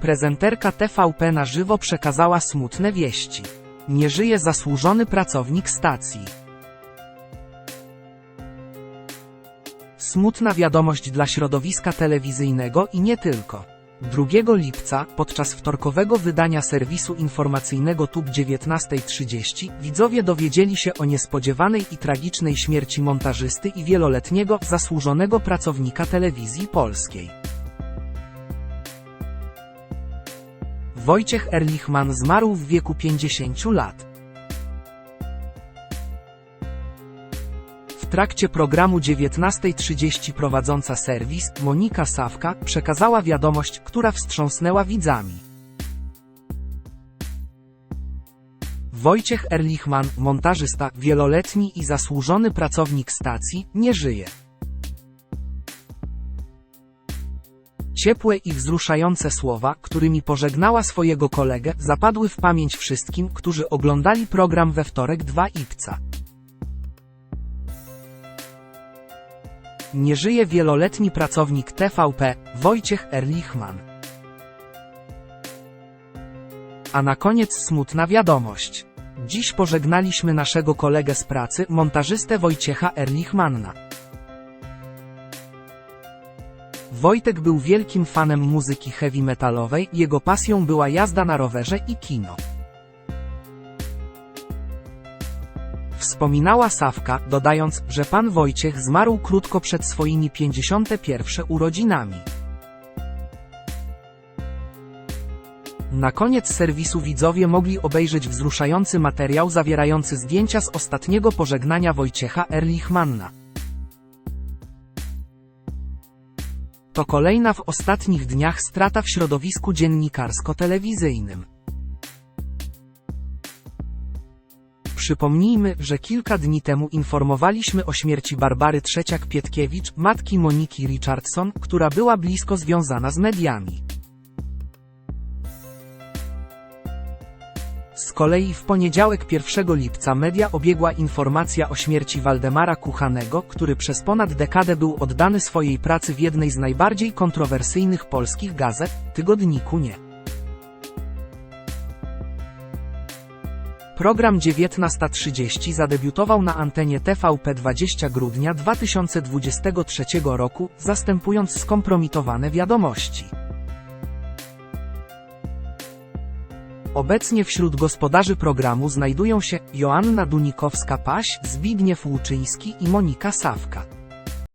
Prezenterka TVP na żywo przekazała smutne wieści. Nie żyje zasłużony pracownik stacji. Smutna wiadomość dla środowiska telewizyjnego i nie tylko. 2 lipca, podczas wtorkowego wydania serwisu informacyjnego TUB 19.30, widzowie dowiedzieli się o niespodziewanej i tragicznej śmierci montażysty i wieloletniego, zasłużonego pracownika telewizji polskiej. Wojciech Erlichman zmarł w wieku 50 lat. W trakcie programu 19.30 prowadząca serwis, Monika Sawka, przekazała wiadomość, która wstrząsnęła widzami. Wojciech Erlichman, montażysta, wieloletni i zasłużony pracownik stacji, nie żyje. Ciepłe i wzruszające słowa, którymi pożegnała swojego kolegę, zapadły w pamięć wszystkim, którzy oglądali program we wtorek 2 lipca. Nie żyje wieloletni pracownik TVP, Wojciech Erlichman. A na koniec smutna wiadomość. Dziś pożegnaliśmy naszego kolegę z pracy, montażystę Wojciecha Erlichmanna. Wojtek był wielkim fanem muzyki heavy metalowej, jego pasją była jazda na rowerze i kino. Wspominała Sawka, dodając, że pan Wojciech zmarł krótko przed swoimi 51 urodzinami. Na koniec serwisu widzowie mogli obejrzeć wzruszający materiał zawierający zdjęcia z ostatniego pożegnania Wojciecha Erlichmanna. To kolejna w ostatnich dniach strata w środowisku dziennikarsko-telewizyjnym. Przypomnijmy, że kilka dni temu informowaliśmy o śmierci Barbary Trzeciak-Pietkiewicz, matki Moniki Richardson, która była blisko związana z mediami. Z kolei w poniedziałek 1 lipca media obiegła informacja o śmierci Waldemara Kuchanego, który przez ponad dekadę był oddany swojej pracy w jednej z najbardziej kontrowersyjnych polskich gazet, tygodniku Nie. Program 19.30 zadebiutował na antenie TVP 20 grudnia 2023 roku, zastępując skompromitowane wiadomości. Obecnie wśród gospodarzy programu znajdują się Joanna Dunikowska-Paś, Zbigniew Łuczyński i Monika Sawka.